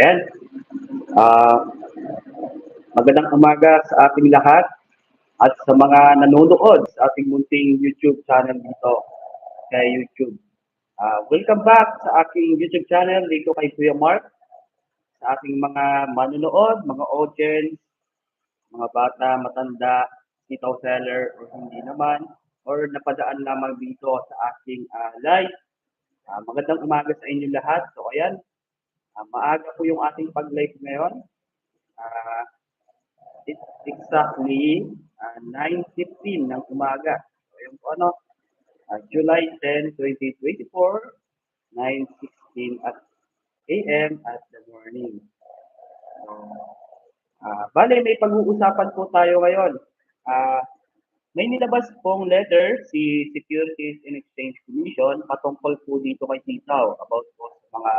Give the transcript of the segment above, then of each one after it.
Ayan. Ah, magandang umaga sa ating lahat at sa mga nanonood sa ating munting YouTube channel dito kay YouTube. Ah, welcome back sa aking YouTube channel dito kay Kuya Mark. Sa ating mga manonood, mga audience, mga bata, matanda, sitaw seller o hindi naman or napadaan lamang dito sa ating ah, live. Ah, magandang umaga sa inyo lahat. So ayan, Ah, maaga po yung ating pag-live ngayon. Ah, it's exactly ah, 9.15 ng umaga. So, yung ano, ah, July 10, 2024, 9.16 at a.m. at the morning. So, ah, bale, may pag-uusapan po tayo ngayon. Ah, may nilabas pong letter si Securities and Exchange Commission patungkol po dito kay Titaw about po sa mga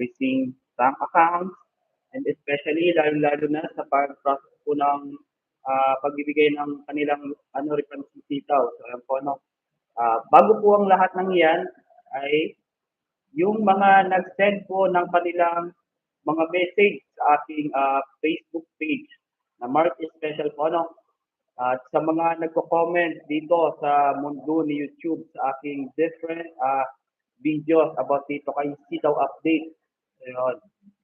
ah, missing bank accounts and especially lalo-lalo na sa pag-process po ng ah, pagbibigay ng kanilang ano reference to Titaw. So ayan po ano. Ah, bago po ang lahat ng iyan ay yung mga nag-send po ng kanilang mga message sa ating ah, Facebook page na Mark Special po ano. At sa mga nagko-comment dito sa mundo ni YouTube sa aking different ah, videos about dito kay Sitaw Update. Ayun.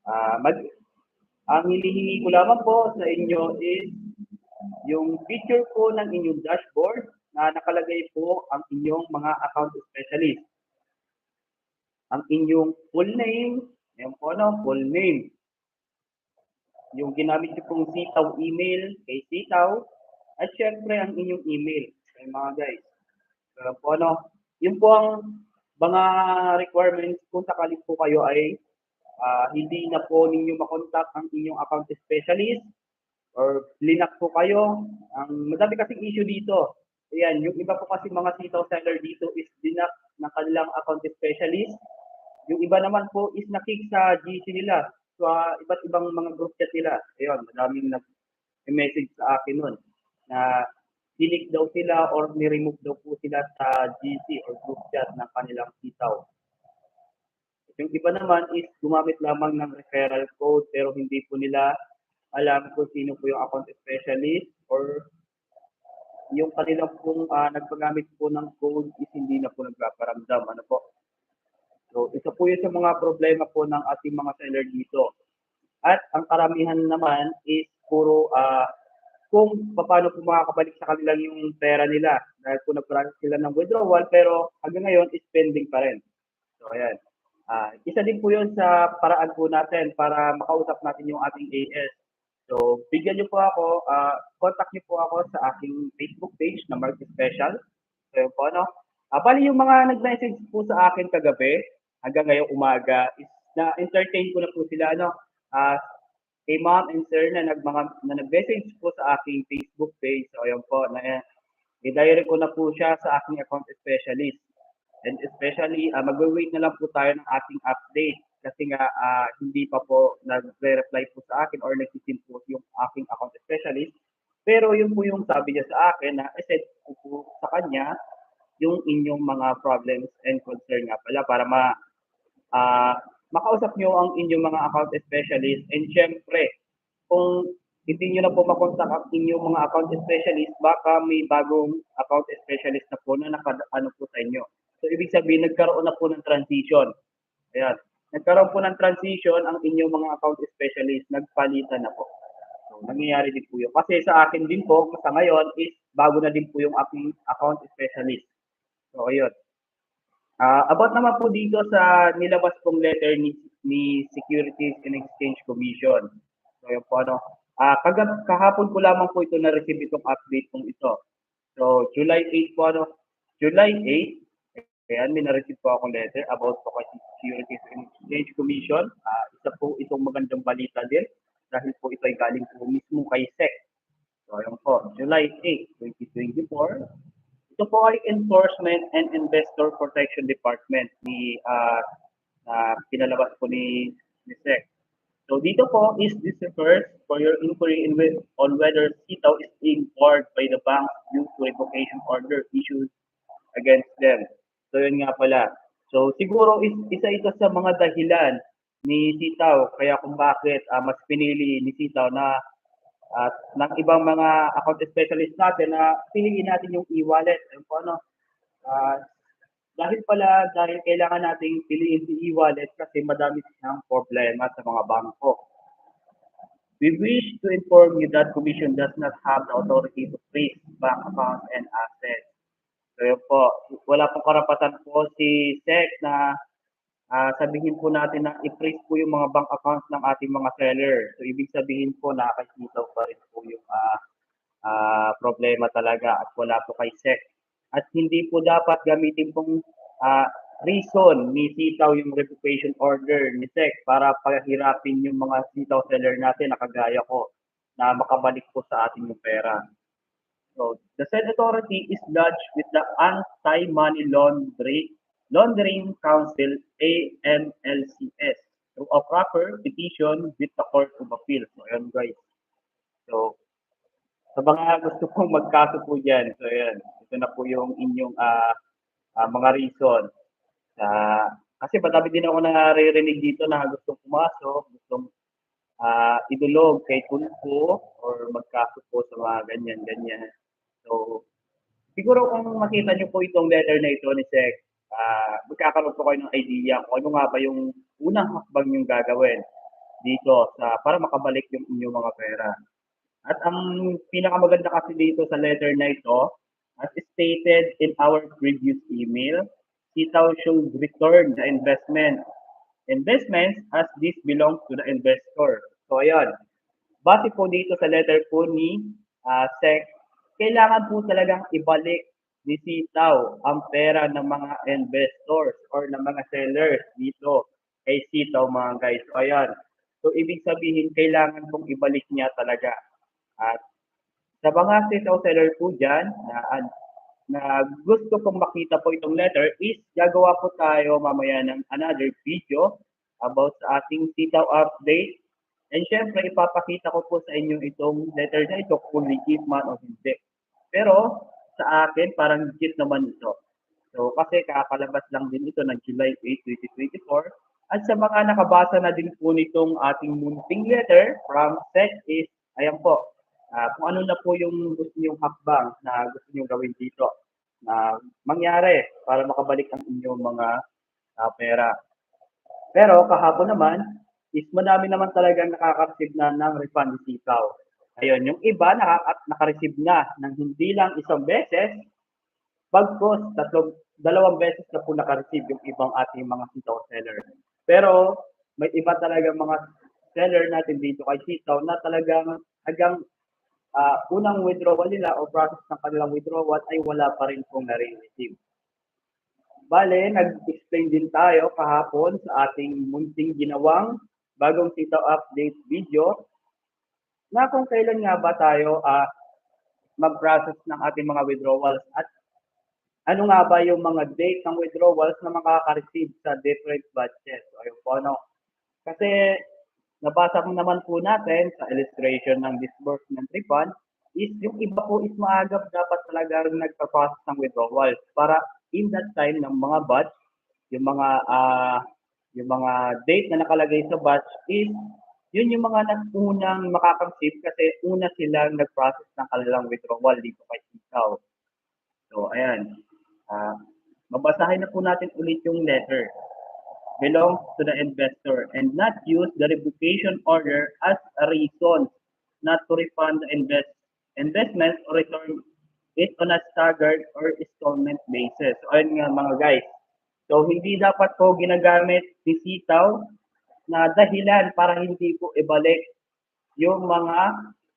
Ah, mag ang hinihingi ko lamang po sa inyo is yung picture po ng inyong dashboard na nakalagay po ang inyong mga account specialist. Ang inyong full name, yan po no, full name. Yung ginamit niyo pong sitaw email kay sitaw, at syempre ang inyong email kay mga guys. So, po ano, yun po ang mga requirements kung sakali po kayo ay ah, hindi na po ninyo makontak ang inyong account specialist or linak po kayo. Ang madami kasing issue dito. Ayan, yung iba po kasi mga sitaw seller dito is dinak ng kanilang account specialist. Yung iba naman po is nakik sa GC nila sa iba't ibang mga group chat nila. Ayun, madaming nag-message sa akin nun na dinik daw sila or ni-remove daw po sila sa GC or group chat ng kanilang sitaw. Yung iba naman is gumamit lamang ng referral code pero hindi po nila alam kung sino po yung account specialist or yung kanilang pong ah, nagpagamit po ng code is hindi na po nagpaparamdam. Ano po? So, isa po yun sa mga problema po ng ating mga seller dito. At ang karamihan naman is puro ah, kung paano po makakabalik sa kanilang yung pera nila. Dahil po nag-process sila ng withdrawal pero hanggang ngayon is pending pa rin. So, ayan. Ah, isa din po yun sa paraan po natin para makausap natin yung ating AS. So, bigyan niyo po ako, ah, contact niyo po ako sa aking Facebook page na Mark Special. So, yun po, ano? Ah, bali yung mga nag-message po sa akin kagabi, hanggang ngayong umaga, is na-entertain ko na po sila, ano? Ah, kay ma'am and sir na, nag, mga, na nag-message po sa aking Facebook page. So, ayun po, na, i-direct ko na po siya sa aking account specialist. And especially, uh, magwe-wait na lang po tayo ng ating update kasi nga ah, hindi pa po nagre-reply po sa akin or nagsisimpo yung aking account specialist. Pero yun po yung sabi niya sa akin na i-send ko po sa kanya yung inyong mga problems and concern nga pala para ma ah, makausap nyo ang inyong mga account specialist and syempre kung hindi nyo na po makontak ang inyong mga account specialist, baka may bagong account specialist na po na naka-ano po sa inyo. So, ibig sabihin, nagkaroon na po ng transition. Ayan. Nagkaroon po ng transition ang inyong mga account specialist, nagpalitan na po. So, nangyayari din po yun. Kasi sa akin din po, sa ngayon, is bago na din po yung aking account specialist. So, ayun. Ah, about naman po dito sa nilabas pong letter ni, ni Securities and Exchange Commission. So, yun po, ano. Ah, kagab kahapon ko lamang po ito na-receive itong update pong ito. So, July 8 po, ano. July 8, Ayan, may na-receive po akong letter about po kay Securities and Exchange Commission. Ah, isa po itong magandang balita din dahil po ito ay galing po mismo kay SEC. So, ayun po, July 8, 2024. Ito po ay Enforcement and Investor Protection Department ni ah na pinalabas po ni, ni SEC. So dito po is this refers for your inquiry in with, on whether CITAO is being barred by the bank due to revocation order issued against them. So yun nga pala. So siguro is, isa ito sa mga dahilan ni Sitaw. Kaya kung bakit ah, mas pinili ni Sitaw na at ng ibang mga account specialist natin na piliin natin yung e-wallet. Ayun po, ano, ah, dahil pala, dahil kailangan nating piliin si e-wallet kasi madami siyang problema sa mga bangko. We wish to inform you that Commission does not have the authority to freeze bank accounts and assets. So po, wala pong karapatan po si SEC na ah, sabihin po natin na i-freeze po yung mga bank accounts ng ating mga seller. So ibig sabihin po nakakasitaw pa rin po yung ah, ah, problema talaga at wala po kay SEC. At hindi po dapat gamitin pong ah, reason ni sitaw yung revocation order ni SEC para pahirapin yung mga sitaw seller natin na kagaya ko na makabalik po sa ating pera. So, the said authority is lodged with the Anti-Money Laundering, Laundering Council, AMLCS, through a proper petition with the Court of Appeal. So, ayan guys. So, sa mga gusto pong magkaso po dyan, so ayan, ito na po yung inyong ah, ah, mga reason. Ah, kasi madami din ako naririnig dito na gustong pumasok, gustong ah, idulog kay Tulfo or magkaso po sa mga ganyan-ganyan. So, siguro kung makita niyo po itong letter na ito ni Sec, ah, magkakaroon po kayo ng idea kung ano nga ba yung unang hakbang yung gagawin dito sa para makabalik yung inyong mga pera. At ang pinakamaganda kasi dito sa letter na ito, as stated in our previous email, Sitaw should return the investment. Investments as this belongs to the investor. So ayan, base po dito sa letter po ni ah, SEC, kailangan po talagang ibalik ni Sitaw ang pera ng mga investors or ng mga sellers dito kay Sitaw mga guys. So ayan, so ibig sabihin kailangan pong ibalik niya talaga. At sa mga Sitaw seller po dyan na, na gusto kong makita po itong letter is gagawa po tayo mamaya ng another video about sa ating Sitaw update. And syempre, ipapakita ko po sa inyo itong letter na ito kung legit man o hindi. Pero sa akin, parang legit naman ito. So, kasi kakalabas lang din ito ng July 8, 2024. At sa mga nakabasa na din po nitong ating munting letter from SEC is, ayan po, ah, kung ano na po yung gusto niyong hakbang na gusto niyong gawin dito na mangyari para makabalik ang inyong mga ah, pera. Pero kahapon naman, is madami naman talagang nakaka-receive na ng refund Sitaw. Ayun, yung iba nakaka- naka-receive na ng hindi lang isang beses, pagkos tatlong, dalawang beses na po naka-receive yung ibang ating mga Sitaw seller. Pero may iba talaga mga seller natin dito kay Sitaw na talagang hanggang ah, unang withdrawal nila o process ng kanilang withdrawal ay wala pa rin pong nare-receive. Bale, nag-explain din tayo kahapon sa ating munting ginawang bagong Sitaw update video na kung kailan nga ba tayo ah, mag-process ng ating mga withdrawals at ano nga ba yung mga date ng withdrawals na makaka-receive sa different batches. So, ayun po, ano. Kasi nabasa ko naman po natin sa illustration ng disbursement refund is yung iba po is maagap dapat talaga nagpa-process ng withdrawals para in that time ng mga batch, yung mga ah yung mga date na nakalagay sa batch is yun yung mga unang makaka-receive kasi una silang nag-process ng kanilang withdrawal dito kay Sitaw. So, ayan. Ah, mabasahin na po natin ulit yung letter. Belongs to the investor and not use the revocation order as a reason not to refund the invest investment or return it on a staggered or installment basis. So, ayun nga mga guys. So, hindi dapat po ginagamit ni Sitaw na dahilan para hindi po ibalik yung mga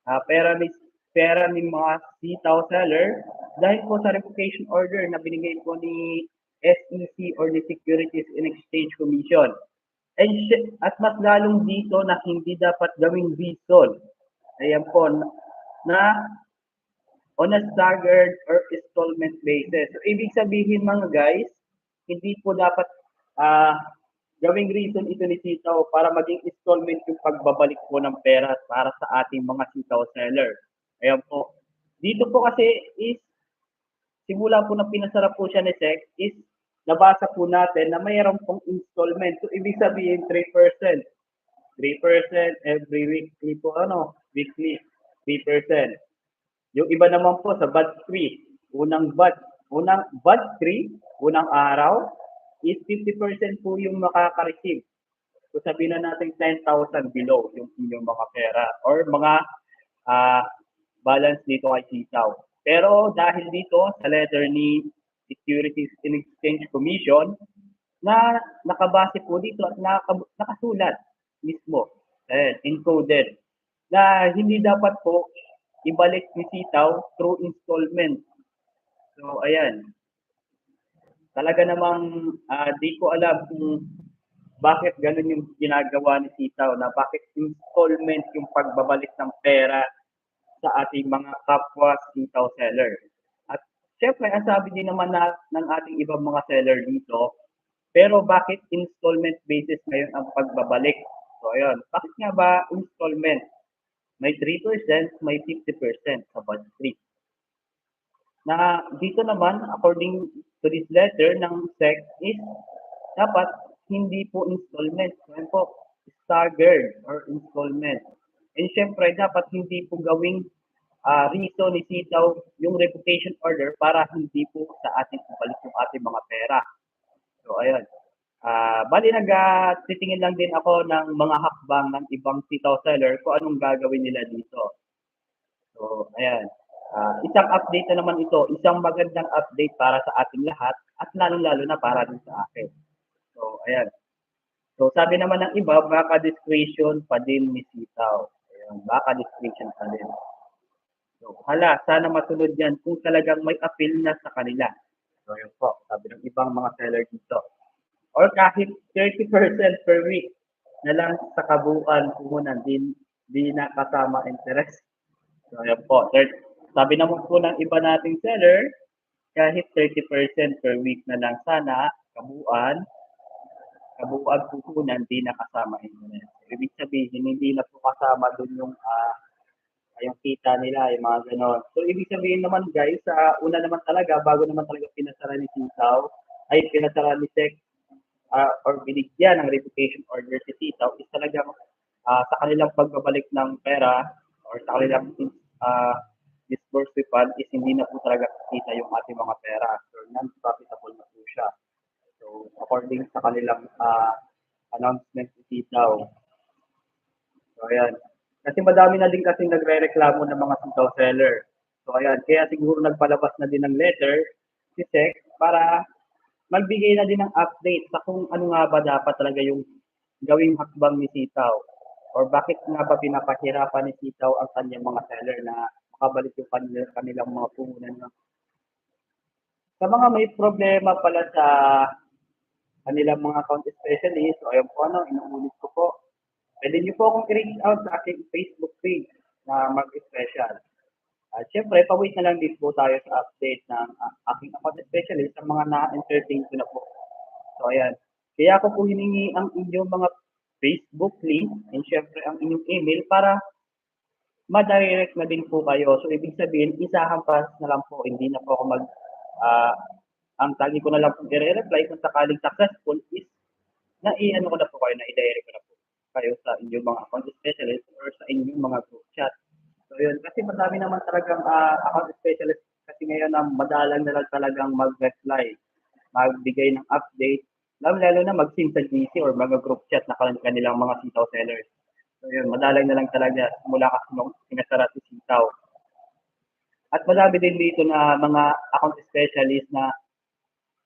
ah, pera ni pera ng mga sitaw seller dahil po sa revocation order na binigay po ni SEC or the Securities and Exchange Commission. And at mas lalong dito na hindi dapat gawing reason. Ayan po na, on a staggered or installment basis. So, ibig sabihin mga guys, hindi po dapat ah gawing reason ito ni Sitaw para maging installment yung pagbabalik po ng pera para sa ating mga Sitaw seller. Ayan po. Dito po kasi is, simula po na pinasarap po siya ni SEC is nabasa po natin na mayroon pong installment. So, ibig sabihin 3%. 3% every weekly po, ano, weekly, 3%. Yung iba naman po sa batch 3, unang batch, unang batch 3, unang araw, is 50% po yung makaka-receive. So sabihin na natin 10,000 below yung inyong mga pera or mga ah, balance dito kay Sitaw. Pero dahil dito sa letter ni Securities and Exchange Commission na nakabase po dito at naka- nakasulat mismo, eh, encoded, na hindi dapat po ibalik ni Sitaw through installment. So, ayan. Talaga namang ah, di ko alam kung bakit ganun yung ginagawa ni Sitaw na bakit installment yung pagbabalik ng pera sa ating mga kapwa Sitaw seller. At syempre, ang sabi din naman na, ng ating ibang mga seller dito, pero bakit installment basis ngayon ang pagbabalik? So, ayun. Bakit nga ba installment? May 3%, may 50% sa batch 3 na dito naman, according to this letter ng SEC, is dapat hindi po installment. Yan po, staggered or installment. And syempre, dapat hindi po gawing ah, reason ni Sitaw yung reputation order para hindi po sa atin ibalik yung ating mga pera. So, ayun. Ah, bali nag-titingin lang din ako ng mga hakbang ng ibang Sitaw seller kung anong gagawin nila dito. So, ayan. Ah, isang update na naman ito, isang magandang update para sa ating lahat at lalong-lalo na para din sa akin. So, ayan. So, sabi naman ng iba, baka discretion pa din ni Sitaw. Ayan, baka discretion pa din. So, hala, sana masunod yan kung talagang may appeal na sa kanila. So, yun po, sabi ng ibang mga seller dito. Or kahit 30% per week na lang sa kabuuan puhunan, din, di na kasama interest. So, ayan po. Third, sabi naman po ng iba nating seller, kahit 30% per week na lang sana, kabuuan, kabuuan puhunan, di na kasama interest. Ibig sabihin, hindi na po kasama dun yung ah, yung kita nila, yung mga ganon. So, ibig sabihin naman guys, sa una naman talaga, bago naman talaga pinasara ni Sitaw, ay pinasara ni Sec, ah, or binigyan ng reputation order si Sitaw, is talagang ah, sa kanilang pagbabalik ng pera, or sa kanilang uh, disbursement fund, is hindi na po talaga kita yung ating mga pera. So, non-profitable na po siya. So, according sa kanilang ah, announcement si Sitaw. So, ayan. Kasi madami na din kasi nagre-reklamo ng mga sitaw seller. So ayan, kaya siguro nagpalabas na din ng letter si SEC para magbigay na din ng update sa kung ano nga ba dapat talaga yung gawing hakbang ni Sitaw. Or bakit nga ba pinapahirapan ni Sitaw ang kanyang mga seller na makabalik yung kanilang, kanilang mga puhunan. No? Sa mga may problema pala sa kanilang mga account specialist, o ayun po ano, inuulit ko po, Pwede niyo po akong i-reach out sa aking Facebook page na mag-special. At syempre, pawait na lang din po tayo sa update ng uh, aking account specialist sa mga na-entertain ko na po. So, ayan. Kaya ako po hiningi ang inyong mga Facebook link and syempre ang inyong email para ma-direct na din po kayo. So, ibig sabihin, isahan pa na lang po. Hindi na po ako mag, ah, ang tagi ko na lang po i-reply kung sakaling successful is na i-ano ko na po kayo, na i-direct ko na po kayo sa inyong mga account specialist or sa inyong mga group chat. So yun, kasi madami naman talagang uh, account specialist kasi ngayon na madalang na lang talagang mag-reply, magbigay ng update, lalo, lalo na mag-sim sa GC or mga group chat na kanilang mga sitaw sellers. So yun, madalang na lang talaga mula kasi nung sinasara si sitaw. At madami din dito na mga account specialist na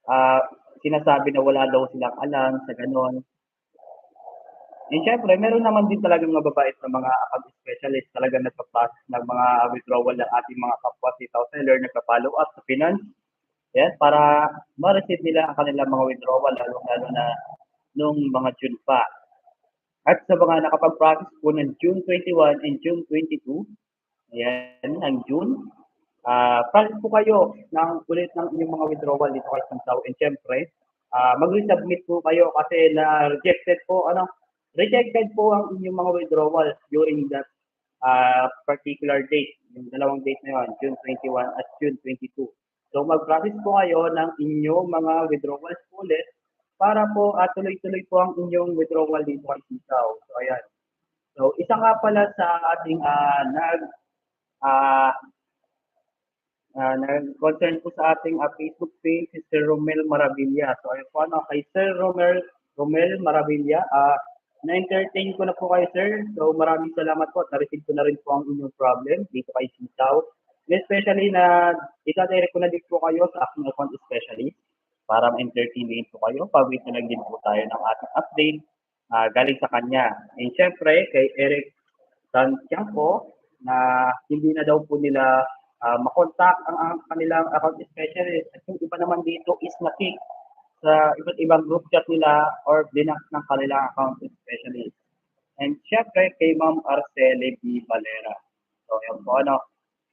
uh, sinasabi na wala daw silang alam sa ganon. And syempre, meron naman din talagang mababait na mga account specialist talaga nagpa-process ng mga withdrawal ng ating mga kapwa sitaw seller, nagpa-follow up sa finance. Yes, para ma-receive nila ang kanilang mga withdrawal, lalo-lalo na nung mga June pa. At sa mga nakapag-process po ng June 21 and June 22, ayan, ang June, uh, process po kayo ng ulit ng inyong mga withdrawal dito kay Sintaw. And syempre, uh, mag-resubmit po kayo kasi na-rejected po, ano, rejected po ang inyong mga withdrawal during that uh, particular date. Yung dalawang date na yun, June 21 at June 22. So mag-process po kayo ng inyong mga withdrawals ulit para po at tuloy-tuloy po ang inyong withdrawal dito kay Sitaw. So ayan. So isa nga pala sa ating ah, nag ah ah, nag-concern po sa ating ah, Facebook page si Sir Romel Maravilla. So ayun po ano, kay Sir Romel Romel Maravilla, ah na-entertain ko na po kayo sir. So maraming salamat po at na-receive ko na rin po ang inyong problem dito kay Sitaw. Especially na itadirect ko na din po kayo sa aking account specialist para ma-entertain din po kayo. Pag-wait na lang din po tayo ng ating update ah, galing sa kanya. And syempre, kay Eric Santiago na hindi na daw po nila ah, makontak ang, ang kanilang account specialist. At yung iba naman dito is na-kick sa iba't ibang group chat nila or dinak ng kanilang account specialist. And syempre, kay Ma'am Arcele B. Valera. So, yun po, ano,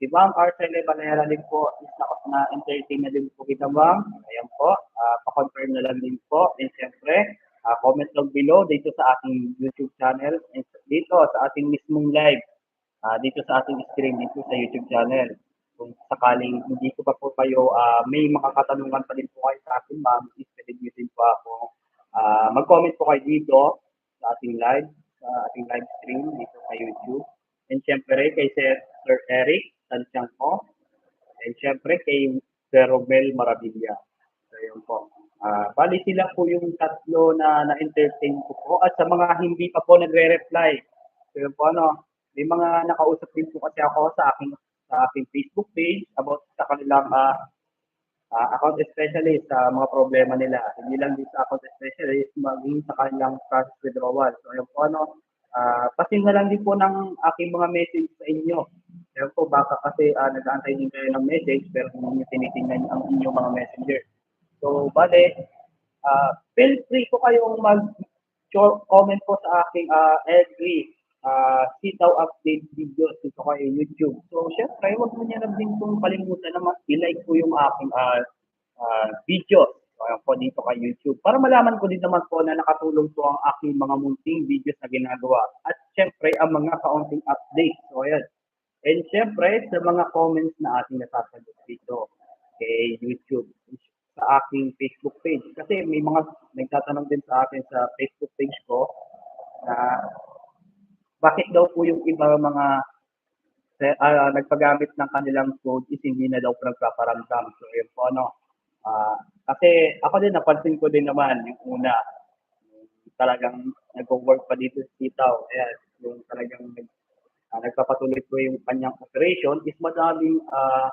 si Ma'am Arcele Valera din po is na, na-entertain na din po kita, Ma'am. Ayan po, uh, pa-confirm na lang din po. And syempre, uh, comment lang below dito sa ating YouTube channel and dito sa ating mismong live. ah, dito sa ating stream dito sa YouTube channel. Kung sakaling hindi ko pa po kayo, ah, may mga katanungan pa din po kayo sa akin, ma'am, please pwede din po ako. ah, mag-comment po kayo dito sa ating live, sa ating live stream dito sa YouTube. And syempre kay Sir, Sir Eric Santiago. And syempre kay Sir Romel Maravilla. So yun po. Ah, bali sila po yung tatlo na na-entertain ko po. At sa mga hindi pa po nagre-reply, so yun po ano, may mga nakausap din po kasi ako sa aking sa aking Facebook page about sa kanilang ah, ah, account specialist sa mga problema nila. Hindi lang din sa account specialist, maging sa kanilang process withdrawal. So ayun po ano, ah pasin na lang din po ng aking mga message sa inyo. Ayun po, baka kasi ah, nag-aantay din kayo ng message pero hindi nyo tinitingnan ang inyong mga messenger. So, bale, ah feel free po kayong mag-comment po sa aking uh, every uh, sitaw update videos dito kay YouTube. So, syempre, huwag mo niya na din pong kalimutan na i-like po yung aking uh, uh, videos uh, po dito kay YouTube. Para malaman ko din naman po na nakatulong po ang aking mga munting videos na ginagawa. At syempre, ang mga kaunting updates. So, ayan. And syempre, sa mga comments na ating nasasagot dito kay YouTube sa aking Facebook page. Kasi may mga nagtatanong din sa akin sa Facebook page ko na bakit daw po yung iba mga uh, nagpagamit ng kanilang code is hindi na daw nagpaparamdam. So yun po ano. Uh, kasi ako din napansin ko din naman yung una talagang nag-work pa dito sa Sitaw. Ayan, yung talagang uh, nagpapatuloy po yung kanyang operation is madaming uh,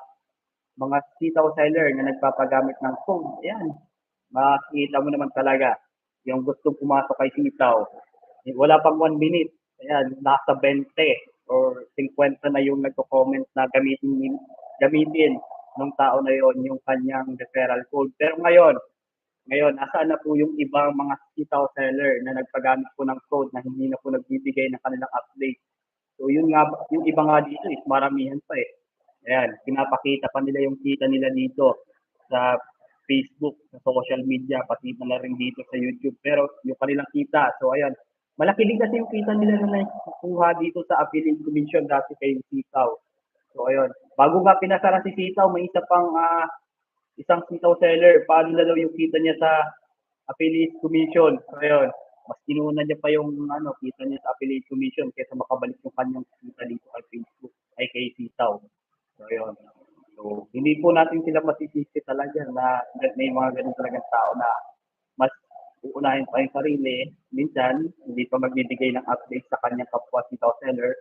mga sitaw seller na nagpapagamit ng code. Ayan, makikita mo naman talaga yung gustong pumasok kay sitaw. Wala pang one minute. Ayan, nasa 20 or 50 na yung nagko-comment na gamitin gamitin ng tao na yon yung kanyang referral code. Pero ngayon, ngayon, nasaan na po yung ibang mga sitaw seller na nagpagamit po ng code na hindi na po nagbibigay ng kanilang update. So yun nga, yung iba nga dito is maramihan pa eh. Ayan, pinapakita pa nila yung kita nila dito sa Facebook, sa social media, pati na rin dito sa YouTube. Pero yung kanilang kita, so ayan, malaki din kasi yung kita nila na nakuha dito sa affiliate commission dati kay Sitaw. So ayun, bago nga pinasara si Sitaw, may isa pang uh, isang Sitaw seller, paano na daw yung kita niya sa affiliate commission. So ayun, mas kinuna niya pa yung ano, kita niya sa affiliate commission kaysa makabalik yung kanyang kita dito kay Facebook, ay kay Sitaw. So, yun. So, hindi po natin sila masisisi talaga na may mga ganun talagang tao na mas uunahin pa yung sarili. Minsan, hindi pa magbibigay ng update sa kanyang kapwa sitaw seller.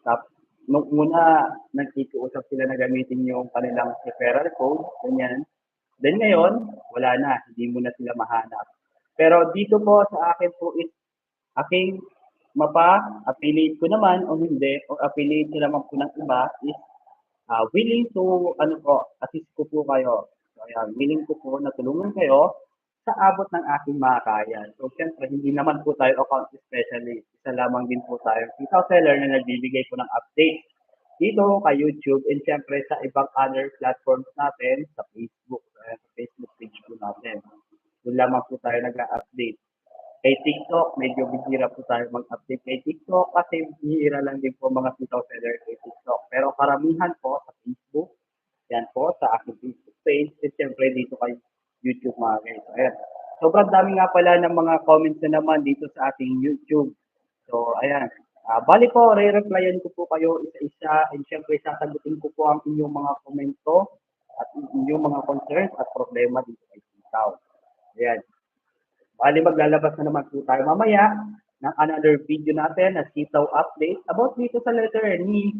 Tapos, nung una, nagkikiusap sila na gamitin yung kanilang referral code, ganyan. Then ngayon, wala na, hindi mo na sila mahanap. Pero dito po sa akin po is aking mapa, affiliate ko naman o hindi, o affiliate ko naman po ng iba is uh, willing to ano po, assist ko po kayo. So, ayan, willing ko po na tulungan kayo sa abot ng aking makakaya. So, syempre, hindi naman po tayo account specialist. Isa lamang din po tayo sitaw seller na nagbibigay po ng update dito kay YouTube and syempre sa ibang other platforms natin sa Facebook, sa Facebook page po natin. Doon lamang po tayo nag-update. Kay TikTok, medyo bihira po tayo mag-update kay TikTok kasi bihira lang din po mga sitaw seller kay TikTok. Pero karamihan po sa Facebook, yan po sa aking Facebook page at syempre dito kay YouTube mga guys. Ayan. Sobrang dami nga pala ng mga comments na naman dito sa ating YouTube. So, ayan. Ah, bali po, re-replyan ko po kayo isa-isa and syempre sasagutin ko po ang inyong mga komento at inyong mga concerns at problema dito kay Sitaw. Ayan. Bali, maglalabas na naman po tayo mamaya ng another video natin na Sitaw update about dito sa letter ni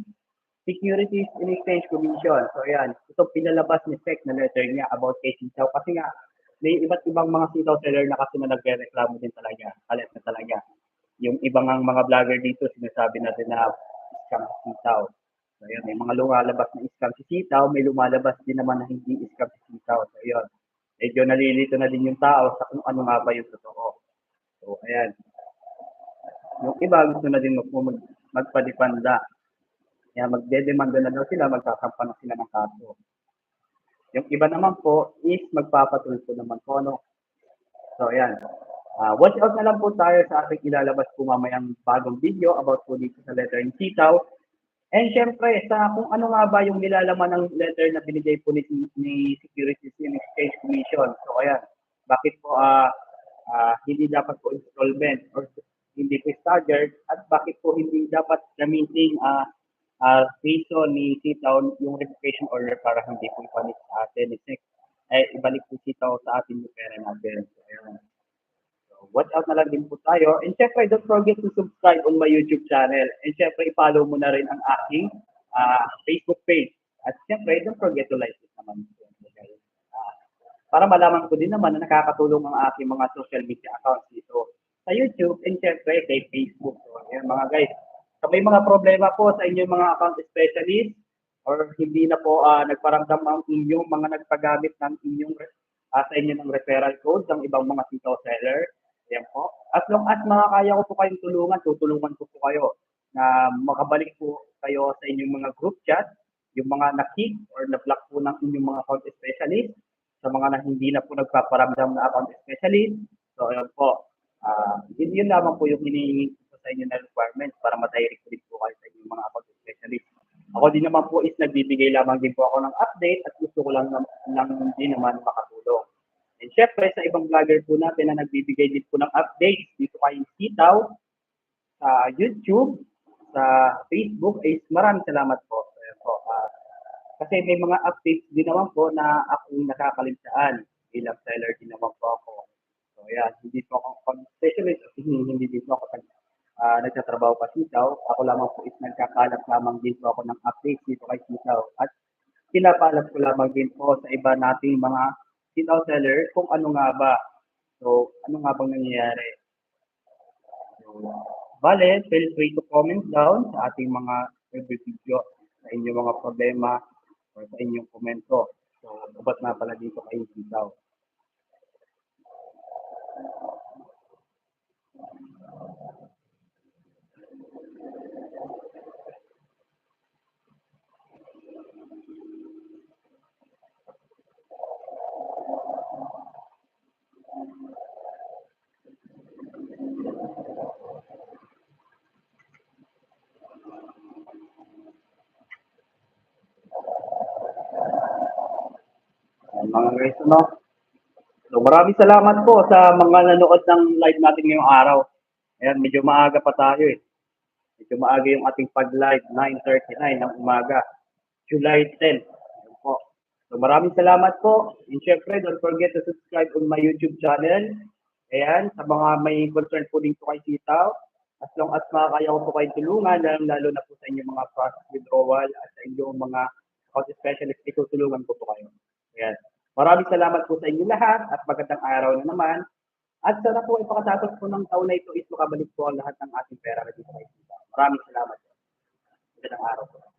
Securities and Exchange Commission. So, ayan. Ito pinalabas ni SEC na letter niya about kay Sitaw kasi nga may iba't ibang mga sitaw seller na kasi na nagre-reklamo din talaga. Kalit na talaga yung ibang ang mga vlogger dito sinasabi natin na scam si Sitaw. So yun, may mga lumalabas na scam si Sitaw, may lumalabas din naman na hindi scam si Sitaw. So yun, medyo nalilito na din yung tao sa kung ano nga ba yung totoo. So ayan. Yung iba gusto na din mag, mag, magpadipanda. Kaya magdedemanda na daw sila, magsasampa na sila ng kaso. Yung iba naman po is magpapatulpo naman po. Ano? So ayan, Uh, watch out na lang po tayo sa ating ilalabas po mamayang bagong video about po dito sa letter ng Sitaw. And syempre, sa kung ano nga ba yung nilalaman ng letter na binigay po ni, ni Securities and Exchange Commission. So ayan, bakit po uh, uh, hindi dapat po installment or hindi po staggered at bakit po hindi dapat gamitin uh, uh, reason ni Sitaw yung revocation order para hindi po ibalik sa atin SEC. Eh, ibalik po Sitaw sa atin yung pera natin. Watch out na lang din po tayo. And syempre, don't forget to subscribe on my YouTube channel. And syempre, i-follow mo na rin ang aking uh, Facebook page. At syempre, don't forget to like it naman. Uh, para malaman ko din naman na nakakatulong ang aking mga social media accounts dito sa YouTube and syempre kay Facebook. So, ayan mga guys. Kung may mga problema po sa inyong mga account specialist or hindi na po uh, nagparamdam ang inyong mga nagpagamit ng inyong uh, sa inyo ng referral code ng ibang mga sitaw seller, Ayan po. As long as makakaya ko po kayong tulungan, tutulungan ko po kayo na makabalik po kayo sa inyong mga group chat, yung mga na-kick or na-block po ng inyong mga account specialist, sa mga na hindi na po nagpaparamdam na account specialist. So, ayan po. Uh, yun, yun lamang po yung hinihingi ko sa inyo na requirements para ma-direct din po kayo sa inyong mga account specialist. Ako din naman po is nagbibigay lamang din po ako ng update at gusto ko lang, lang din naman makatulong. And syempre, sa ibang vlogger po natin na nagbibigay din po ng updates dito kay Sitaw, sa YouTube, sa Facebook, is maraming salamat po. Po. Uh, kasi may mga updates din naman po na akong nakakalimtaan bilang seller din naman po ako. So, yeah, hindi po ako specialist at hindi, hindi din po ako uh, nagtatrabaho pa Sitaw. Ako lamang po is nagkakalat lamang din po ako ng updates dito kay Sitaw. At pinapalat ko lamang din po sa iba nating mga sitaw seller kung ano nga ba. So, ano nga bang nangyayari. So, bale, feel free to comment down sa ating mga video sa inyong mga problema or sa inyong komento. So, ubat na pala dito kayo sitaw. Mga guys, ano? So, maraming salamat po sa mga nanood ng live natin ngayong araw. Ayan, medyo maaga pa tayo eh. Medyo maaga yung ating pag-live, 9.39 ng umaga, July 10. Ayan po. So, maraming salamat po. And syempre, don't forget to subscribe on my YouTube channel. Ayan, sa mga may concern po dito kay Sitaw. As long as makakaya ko po kayo tulungan, lalo, lalo na po sa inyong mga process withdrawal at sa inyong mga account specialist, itutulungan ko po kayo. Ayan. Maraming salamat po sa inyo lahat at magandang araw na naman. At sana po ay pakatapos po ng taon na ito is makabalik po ang lahat ng ating pera na dito Sita. Maraming salamat po. Magandang araw po.